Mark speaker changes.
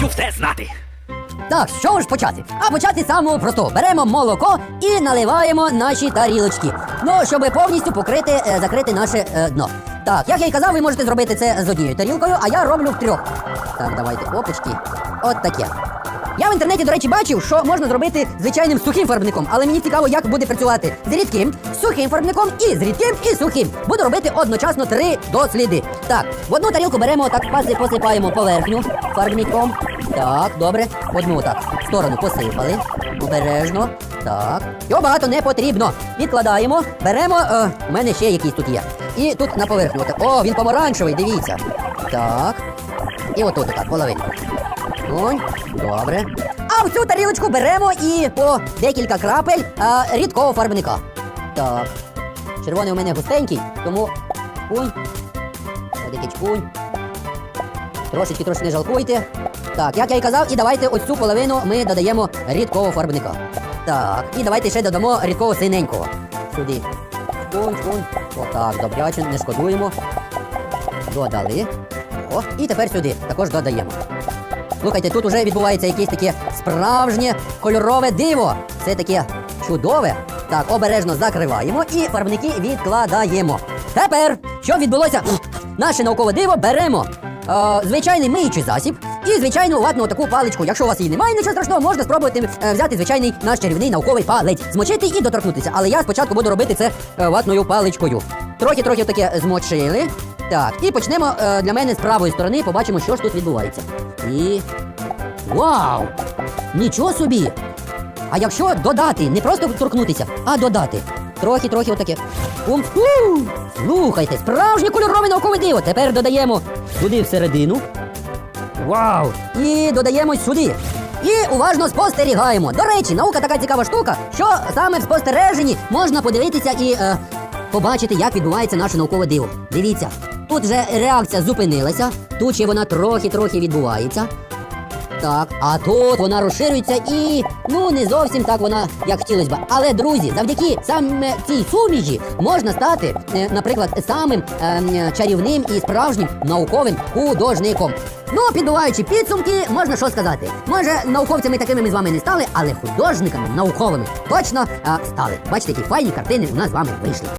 Speaker 1: Хочу все знати.
Speaker 2: Так, чого ж почати? А почати з самого простого. Беремо молоко і наливаємо наші тарілочки. Ну, щоб повністю покрити, е, закрити наше е, дно. Так, як я й казав, ви можете зробити це з однією тарілкою, а я роблю в трьох. Так, давайте, опачки. От таке. Я в інтернеті, до речі, бачив, що можна зробити звичайним сухим фарбником, але мені цікаво, як буде працювати з рідким, сухим фарбником і з рідким і сухим. Буду робити одночасно три досліди. Так, в одну тарілку беремо так, паси посипаємо поверхню фарбником. Так, добре. Одну так в сторону посипали. Обережно. Так. Його багато не потрібно. Відкладаємо. Беремо. Е, у мене ще якийсь тут є. І тут на поверхню. О, він помаранчевий, дивіться. Так. І отут так, половинку. Ой, добре. А в цю тарілочку беремо і по декілька крапель а, рідкого фарбника. Так. Червоний у мене густенький, тому кунь. Кунь. Трошечки трошки не жалкуйте. Так, як я й казав, і давайте ось цю половину ми додаємо рідкого фарбника. Так, і давайте ще додамо рідкого синенького. Сюди. Шкунь, шкунь. Отак, добряче, не шкодуємо. Додали. О, і тепер сюди також додаємо. Слухайте, тут уже відбувається якесь таке справжнє кольорове диво. Це таке чудове. Так, обережно закриваємо і фарбники відкладаємо. Тепер, що відбулося? Наше наукове диво беремо. е, звичайний миючий засіб і звичайну ватну таку паличку. Якщо у вас її немає, нічого страшного, можна спробувати е, взяти звичайний наш чарівний науковий палець, змочити і доторкнутися. Але я спочатку буду робити це е, ватною паличкою. Трохи-трохи таке змочили. Так, і почнемо е, для мене з правої сторони, побачимо, що ж тут відбувається. І. Вау! Нічого собі! А якщо додати, не просто торкнутися, а додати. Трохи, трохи отаке. Фу! Слухайте, справжнє кольорове наукове диво. Тепер додаємо сюди всередину. Вау! І додаємо сюди. І уважно спостерігаємо. До речі, наука така цікава штука, що саме в спостереженні можна подивитися і е, побачити, як відбувається наше наукове диво. Дивіться, тут вже реакція зупинилася, тут ще вона трохи-трохи відбувається. Так, а тут вона розширюється і ну не зовсім так вона як хотілося б. Але друзі, завдяки саме цій суміші можна стати, е, наприклад, самим ем, чарівним і справжнім науковим художником. Ну, підбиваючи підсумки, можна що сказати. Може, науковцями такими ми з вами не стали, але художниками науковими точно е, стали. Бачите, які файні картини у нас з вами вийшли.